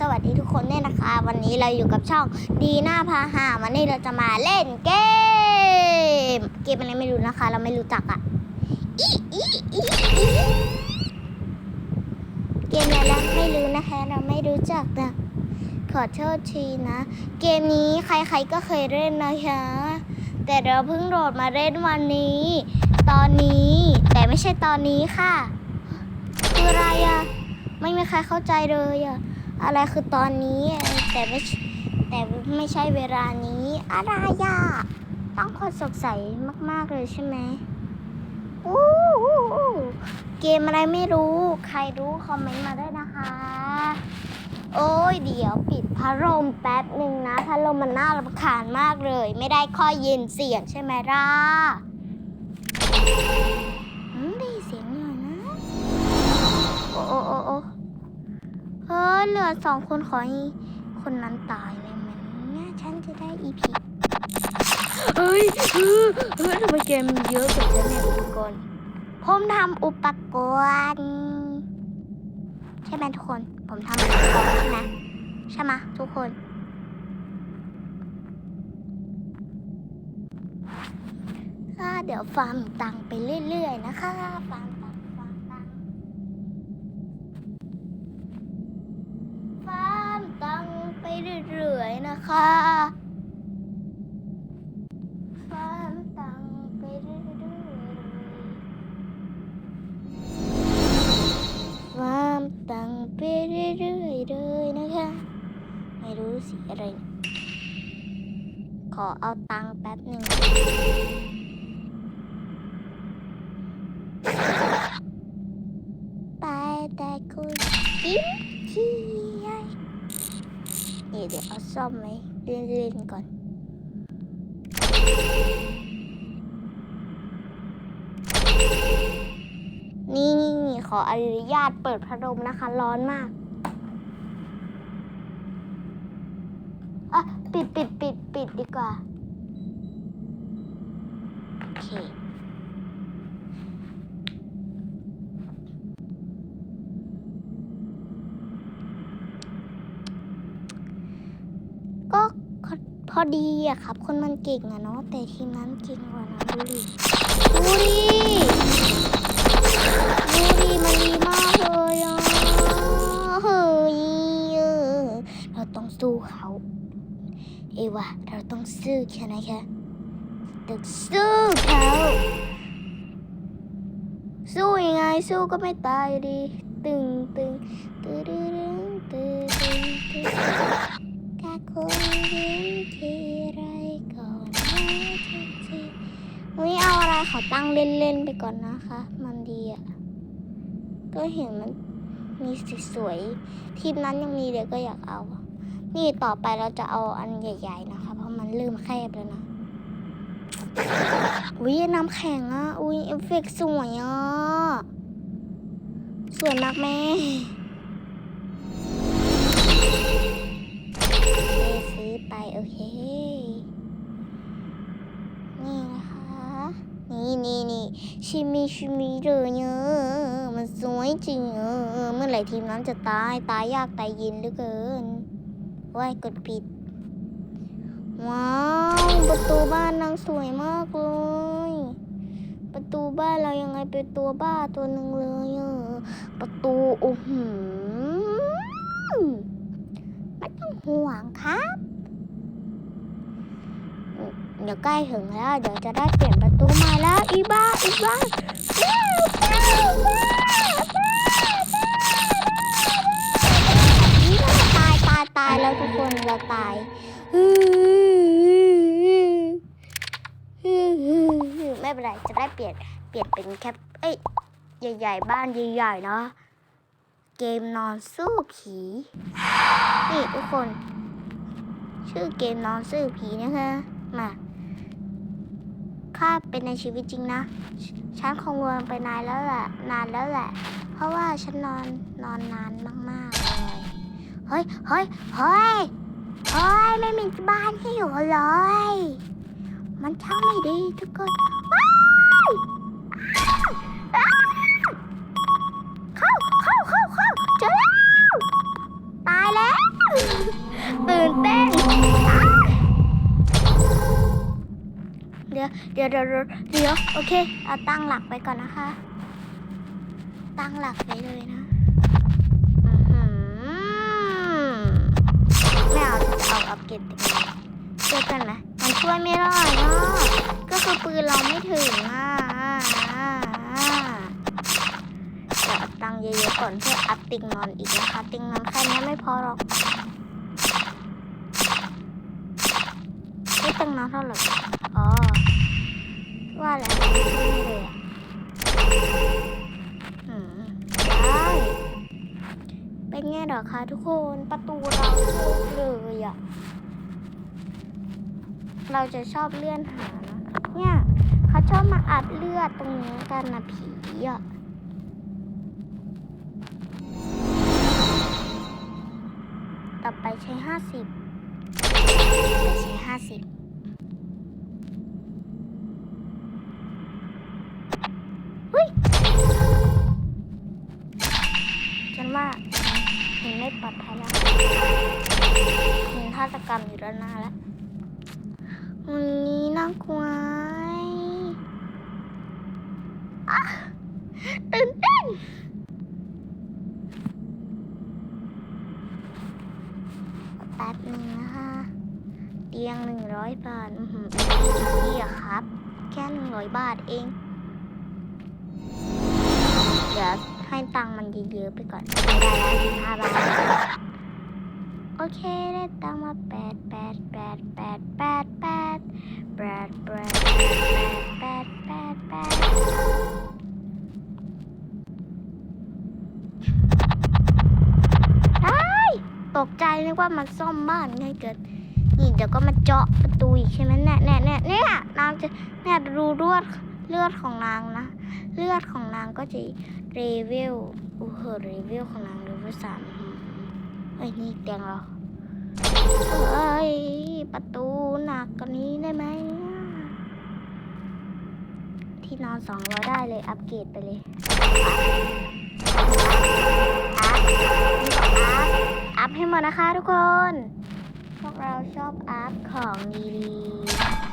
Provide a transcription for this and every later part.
สวัสดีทุกคนเนี่ยนะคะ วันนี้เราอยู่กับช่องดีหน้าพาหาวันนี้เราจะมาเล่นเกม เกมอะไรไม่รู้นะคะ เราไม่รู้จักอะอีอีอีอีเกมอะไรเราไม่รู้นะคะ เราไม่รู้จักนะขอโทษทีนะ เกมนี้ใครๆก็เคยเล่นนะคะ แต่เราเพิ่งโหลดมาเล่นวันนี้ ตอนนี้ แต่ไม่ใช่ตอนนี้ค่ะ คืออะไรอะไม่มีใครเข้าใจเลยอะ อะไรคือตอนนี้แต่ไม่แต่ไม่ใช่เวลานี้ อะไรอะต้องคนสงสัยมาก ๆ เลยใช่ไหมอู้หูเกมอะไรไม่รู้ ใครรู้คอมเมนต์มาได้นะคะ โอ้ยเดี๋ยวปิดพัดลมแป๊บหนึ่งนะพัดลมมันน่ารำคาญมากเลย ไม่ได้ค่อยเยินเสียงใช่ไหมล่ะ เฮ้ยเหลือสองคนขอให้คนนั้นตายเลยเหมือนเนี่ยฉันจะได้อีพีเฮ้ยเฮ้ยเฮ้ยทำไมเกมมันเยอะจังเนี่ยอุปกรณ์ผมทำอุปกรณ์ใช่ไหมทุกคน ผมทำอุปกรณ์ใช่ไหมใช่ไหมทุกคนก็เดี๋ยวฟาร์มตังค์ไปเรื่อยๆนะคะฟาร์มตังค์ฟาร์มตังค์ ฟาร์มตังไปเรื่อยๆนะ คะฟาร์มตังไปเรื่อยๆฟามตังไปเรื่อยๆเลยนะคะ ไม่รู้สีอะไร ขอเอาตังค์แป๊บหนึ่ง ไปแต่คุณยิ้มที่ใหญ่นี่ เดี๋ยวเอาซ่อมไหมเล่นๆก่อนนี่นี่นี่ขออนุญาตเปิดพัดลมนะคะ ร้อนมากอะปิดปิดปิดปิดดีกว่า โอเค ก็พ อดีอะครับ คนมันเก่งอะเนาะแต่ทีมนั้นเก่งกว่านะดูดิดูดิดูดิมันดีมากเลยอะเฮ้ยเราต้องสู้เขาเอวะเราต้องสู้แค่ไหนคะต้องสู้เขาสู้ยังไงสู้ก็ไม่ตายดีตึงตึงตึงตึงตึงตึงตึงถ้า คนยิ้มทีไรก่อนมาทุกทีอุ้ยเอาอะไรขอตั้งเล่นๆไปก่อนนะคะ มันดีอะก็เห็นมันมีสีสวยทีมนั้นยังมีเดี๋ยวก็อยากเอา นี่ต่อไปเราจะเอาอันใหญ่ ๆ นะคะ เพราะมันเริ่มแคบแล้วนะอุ้ยน้ำแข็งอะอุ้ยเอฟเฟกต์สวยอะ สวยมากแม่ ไปโอเค นี่นะคะ นี่นี่นี่ชิมิชิมิเลยเนอะมันสวยจริงเออเมื่อไหร่ทีมนั้นจะตายตายยากตายย็นเหลือเกินว้ายกดผิด ว้าวประตูบ้านนางสวยมากเลยประตูบ้านเรายังไงเป็นตัวบ้าตัวหนึ่งเลยอะประตูโอ้โหไม่ต้องห่วงครับ เดี๋ยวใกล้ถึงแล้ว เดี๋ยวจะได้เปลี่ยนประตูใหม่แล้วอีบ้าอีบ้าว้าวว้าวว้าวว้าวตายตายตายแล้วทุกคนเราตายไม่เป็นไรจะได้เปลี่ยนเปลี่ยนเป็นแคปเอ้ยใหญ่ๆบ้านใหญ่ๆเนาะเกมนอนสู้ผีนี่ทุกคน ชื่อเกมนอนสู้ผีนะคะมา ถ้าเป็นในชีวิตจริงนะ ฉันคงวนไปนานแล้วแหละ นานแล้วแหละ เพราะว่าฉันนอนนอนนานมากๆเลย เฮ้ย เฮ้ย เฮ้ย เฮ้ย ไม่มีบ้านให้อยู่เลย มันช่างไม่ดีทุกคน ยวเดี๋ยวเดี๋ยวเดี๋ยวโอเค เอาตั้งหลักไปก่อนนะคะ ตั้งหลักไปเลยนะอื้อหือไม่เอาจะเอาอัปเกรดติดเจอกันไหมมันช่วยไม่ได้เนาะก็คือปืนเราไม่ถึงอะเดี๋ยวเอาตังค์เยอะๆก่อนเพื่ออัพติงนอนอีกนะคะ ติงนอนแค่นี้ไม่พอหรอกไม่ติงนอนเท่าไหร่อ๋อ ว่าแล้วไม่เลยอะอืมได้เป็นไงเหรอคะทุกคนประตูเราโคตรเลยอะเราจะชอบเลื่อนหานะเนี่ยเขาชอบมาอัดเลือดตรงนี้กันนะผีอะต่อไปใช้ห้าสิบใช้ห้าสิบ เฮ้ย ฉันว่าเห็นไม่ ปลอดภัยแล้วเห็นฆาตกรรมอยู่ด้านหน้าแล้ววันนี้น่ากลัวอะตื่นเต้นแป๊บหนึ่งนะคะเตียงหนึ่งร้อยบาทอือหือนี่อะครับ แค่หนึ่งร้อยบาทเอง ให้ตังมันเยอะๆไปก่อนได้แล้วสิบห้าบาทโอเคได้ตังมาแปดแปดแปดแปดแปดแปดแปดแปดแปดแปดแปดได้ตกใจนึกว่ามันซ่อมบ้านไงเกิดนี่เดี๋ยวก็มาเจาะประตูอีกใช่ไหมเนี่ยเนี่ยเนี่ยเนี่ยนางจะเนี่ยดูเลือดเลือดของนางนะ เลือดของนางก็จะ เรเวลโอ้โหเรเวลของนางเรเวลสามอืมเอ้ยนี่เตียงเราเอ้ยประตูหนักกว่านี้ได้ไหมที่นอนสองร้อยได้เลยอัปเกรดไปเลยอัพอัพอัพให้หมดนะคะทุกคน พวกเราชอบอัพของดีๆ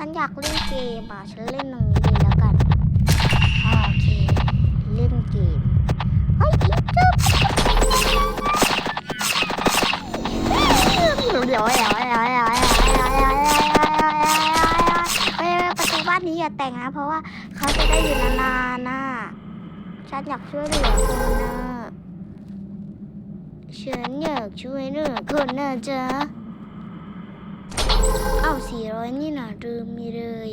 ฉันอยากเล่นเกมอะ ฉันเล่นตรงนี้เลยแล้วกัน โอเค เล่นเกม เฮ้ยจิ๊บจึ๊บเดี๋ยวเดี๋ยวเดี๋ยวเดี๋ยวประตูบ้านนี้อย่าแต่งนะ เพราะว่าเขาจะได้อยู่นานๆนะฉันอยากช่วยเหลือคนนะฉันอยากช่วยเหลือคนนะจ๊ะ เอาสี่ร้อยนี่นะลืมมีเลย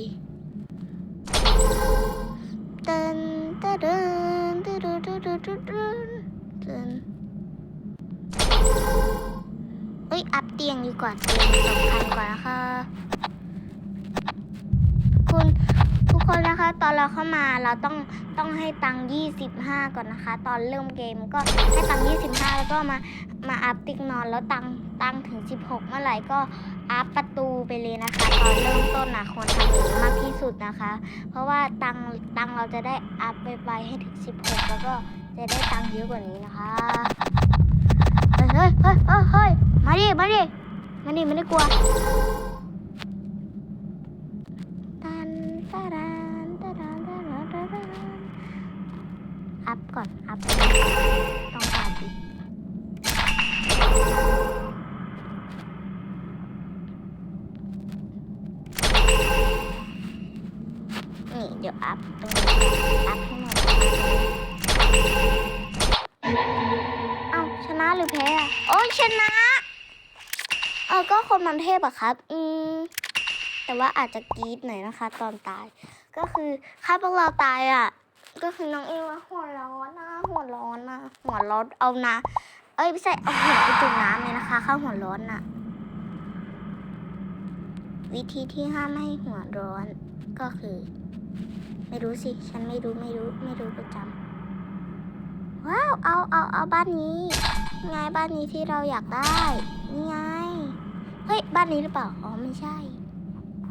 เต้นเต้นเต้นต้นต้นต้นเอ้ย อัพเตียงดีกว่าเตียงสำคัญกว่านะคะคุณ คนนะคะตอนเราเข้ามาเราต้องต้องให้ตังค์25 ก่อนนะคะ ตอนเริ่มเกมก็ให้ตังค์25 แล้วก็มามาอัพติ๊กนอนแล้วตังตังถึง 16 เมื่อไหร่ก็อัพประตูไปเลยนะคะ ตอนเริ่มต้นนะควรทำอย่างนี้มากที่สุดนะคะ เพราะว่าตังตังเราจะได้อัพไปไปให้ถึง 16 แล้วก็จะได้ตังค์เยอะกว่านี้นะคะเฮ้ยเฮ้ยเฮ้ยเฮ้ยมาดิมาดิมาดิไม่ได้กลัวตันตะดันตะดันตะดันตะดัน อัพก่อน อัพต้องการดินี่เดี๋ยวอัพตรงนี้อัพให้หมดเอ้าชนะหรือแพ้อะโอ้ยชนะ เออก็คนมันเทพอะครับ อืม แต่ว่าอาจจะกรี๊ดหน่อยนะคะ ตอนตาย ก็คือถ้าพวกเราตายอะ ก็คือน้องเอว่าหัวร้อนนะหัวร้อนนะหัวร้อนเอานะเอ้ยไม่ใช่เอาหัวไปจุ่มน้ำเลยนะคะข้าหัวร้อนน่ะ วิธีที่ห้ามให้หัวร้อนก็คือ ไม่รู้สิ ฉันไม่รู้ไม่รู้ไม่รู้ประจำว้าวเอาเอาเอาบ้านนี้ไงบ้านนี้ที่เราอยากได้นี่ไงเฮ้ยบ้านนี้หรือเปล่าอ๋อไม่ใช่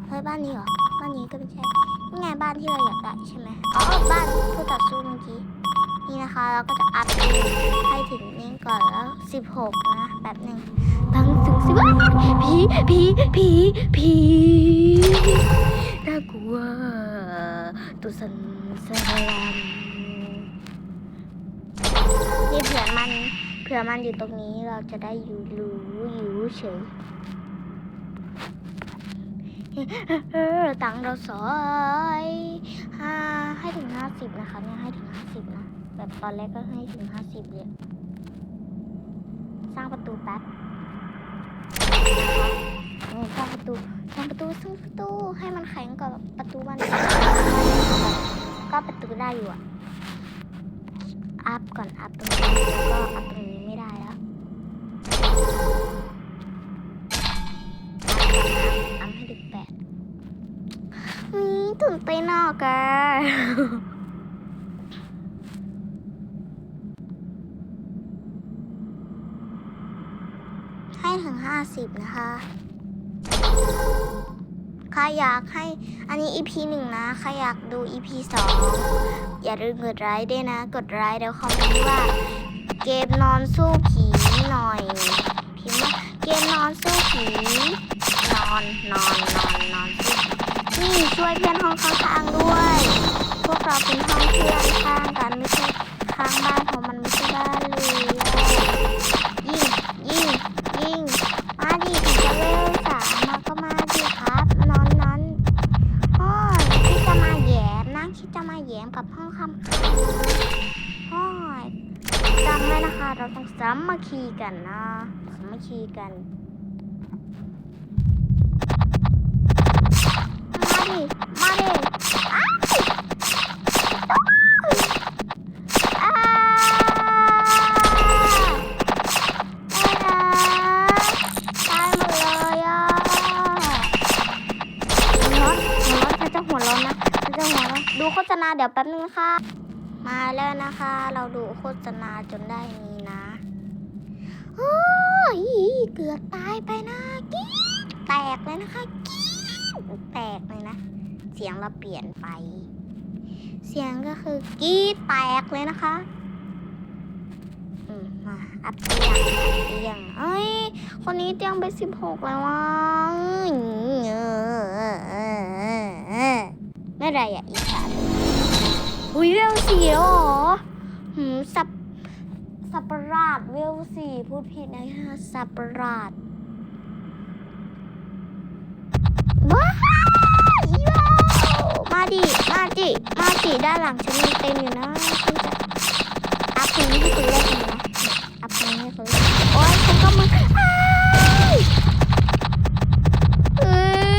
เฮ้ยบ้านนี้เหรอบ้านนี้ก็ไม่ใช่นี่ไงบ้านที่เราอยากได้ใช่ไหมอ๋อบ้าน นะคะเราก็จะอัพให้ถึงนี้ก่อนแล้ว 16 นะแบบหนึ่งตั้งถึงสิบผีผีผีผีน่ากลัวตุสันสลัมนี่เผื่อมันเผื่อมันอยู่ตรงนี้เราจะได้อยู่รู้อยู่เฉยตังค์เราสอยห้าให้ถึงห้าสิบนะคะเนี่ยให้ถึงห้าสิบนะ แบบตอนแรกก็ให้ถึงห้าสิบเลย สร้างประตูแป๊บสร้างประตูสร้างประตูสร้างประตูให้มันแข็งกว่าประตูมันก็ประตูได้อยู่อะอัพก่อนอัพตรงนี้แล้วก็อัพตรงนี้ไม่ได้แล้วอัพให้ถึงแปดนี่ตื่นเต้นอะแก ให้ถึงห้าสิบนะคะ ใครอยากให้อันนี้ EP หนึ่งนะ ใครอยากดู EP สองอย่าลืมกดไลค์ด้วยนะ กดไลค์แล้วคอมเมนต์ว่า เกมนอนสู้ผีหน่อย พิมพ์ว่าเกมนอนสู้ผี นอนนอนนอนนอนนี่ช่วยเพื่อนห้องข้างๆด้วย กันมาดิมาดิอ้ายอ้ายตายหมดเลยอะหัวร้อนหัวร้อนเขาจะหัวร้อนนะเขาจะหัวร้อนดูโฆษณาเดี๋ยวแป๊บนึงนะคะมาแล้วนะคะ เราดูโฆษณาจนได้นี้นะโอ้ยือบตายไปนะกรี๊ดแตกเลยนะคะกรี๊ดแตกเลยนะ เสียงเราเปลี่ยนไป เสียงก็คือกรี๊ดแตกเลยนะคะ อืมมาอัพเตียงเตียงเอ้ยคนนี้เตียงไปสิบหกแล้ววะเมื่อไรอะอีกค่ะอุ้ยเวลสี่แล้วเหรอหืมสับ สับประหลาดเวลสี่พูดผิดนะคะสับประหลาดว้าวมาดิ มาดิ มาดิ ด้านหลังฉันมีเต็มอยู่นะฉันจะอัพตรงนี้ให้คุณเล่นนะอัพตรงนี้ให้คุณเล่นโอ๊ยฉันก็มึงอ้ายเอ้ย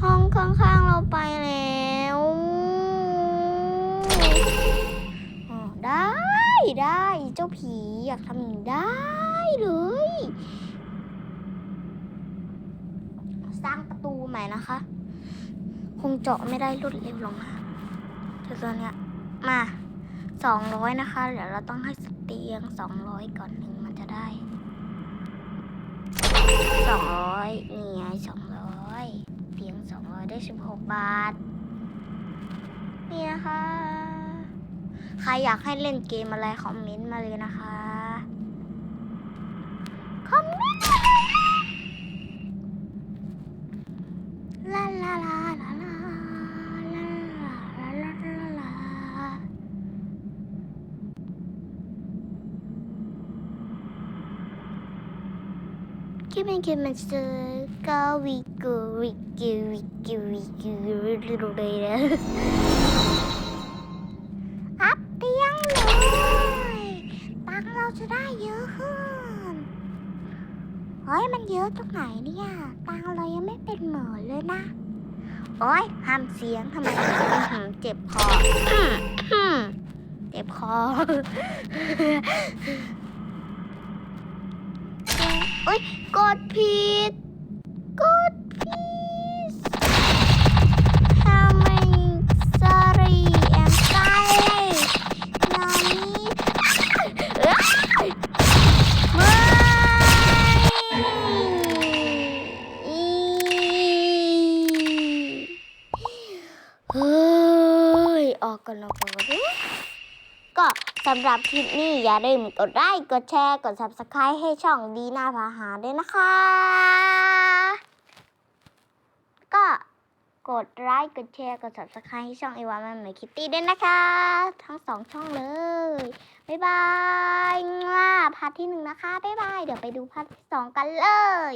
ห้องข้างๆเราไปแล้วอ๋อได้ ได้เจ้าผีอยากทำอย่างนี้ได้เลย สร้างประตูใหม่นะคะ คงเจาะไม่ได้รวดเร็วลงมาแต่ตอนเนี้ยมาสองร้อยนะคะ เดี๋ยวเราต้องให้สเตียงสองร้อยก่อนหนึ่งมันจะได้สองร้อยนี่ไงสองร้อยเตียงสองร้อยได้สิบหกบาท นี่นะคะ ใครอยากให้เล่นเกมอะไรคอมเมนต์มาเลยนะคะ คอมเมนต์ คิดเป็นคิดมันจอก็วิกูวิกูวิกูวิกูเลยนะอัพเตียงเลยตังเราจะได้เยอะขึ้นเฮ้ยมันเยอะตรงไหนเนี่ยตังเรายังไม่เป็นหมื่นเลยนะโอ้ยห้ามเสียงทำไมเจ็บคอเจ็บคอ เอ้ยกดผิดกดผิดทำไม sorry I'm sorry นอนนี้ไม่อเฮ้ยออกกันแล้วก็ สำหรับคลิปนี้อย่าลืมกดไลค์กดแชร์ กด subscribe ให้ช่องดีนาพาหาด้วยนะคะ ก็กดไลค์กดแชร์ กด subscribe ให้ช่องไอวาแมนใหม่คิตตี้ด้วยนะคะ ทั้งสองช่องเลย บ๊ายบายง่าพาร์ทที่หนึ่งนะคะ บ๊ายบาย เดี๋ยวไปดูพาร์ทที่สองกันเลย